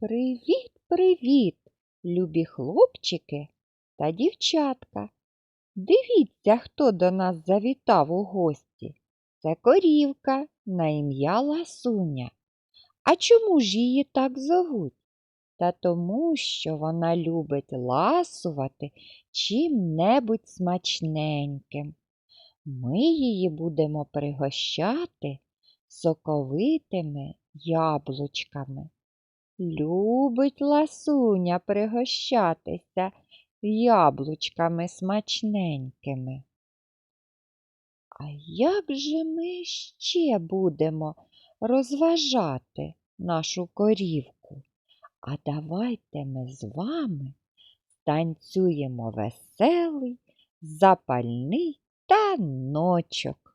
Привіт, привіт, любі хлопчики та дівчатка. Дивіться, хто до нас завітав у гості. Це корівка на ім'я Ласуня. А чому ж її так зовуть? Та тому, що вона любить ласувати чим-небудь смачненьким. Ми її будемо пригощати соковитими яблучками. Любить ласуня пригощатися яблучками смачненькими. А як же ми ще будемо розважати нашу корівку? А давайте ми з вами танцюємо веселий, запальний таночок.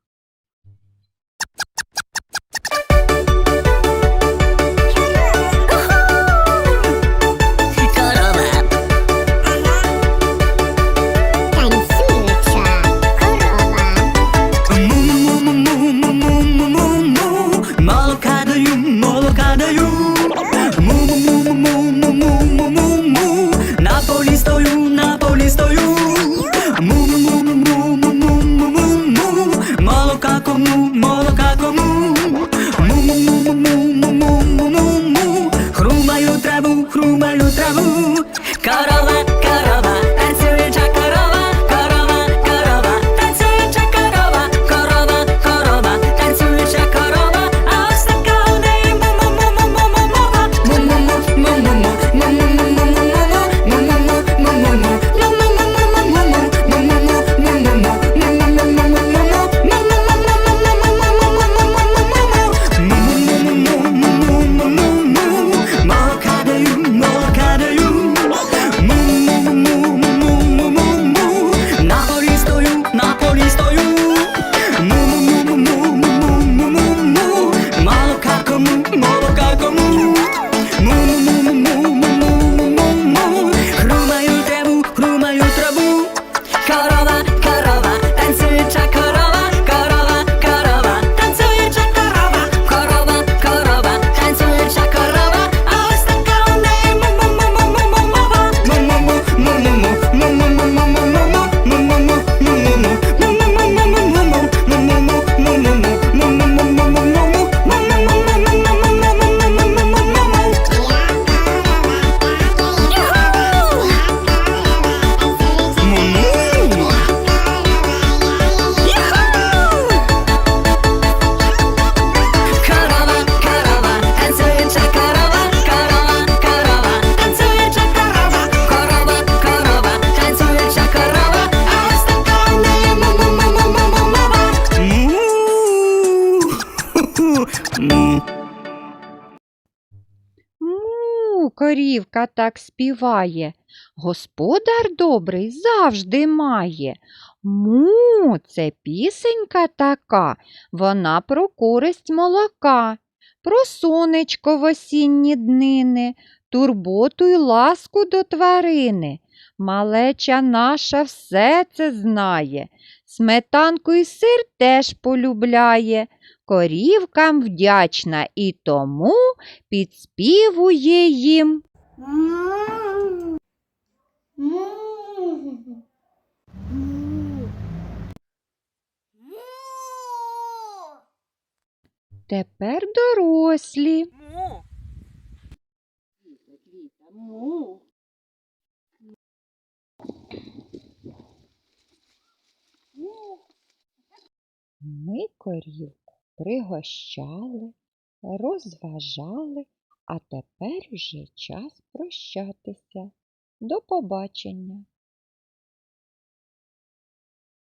Soy una корівка так співає. Господар добрий завжди має. Му, це пісенька така, вона про користь молока, про сонечко в осінні днини, турботу й ласку до тварини. Малеча наша все це знає, сметанку й сир теж полюбляє, корівкам вдячна і тому підспівує їм. Тепер дорослі. Ми корівку пригощали, розважали, а тепер уже час прощатися. До побачення.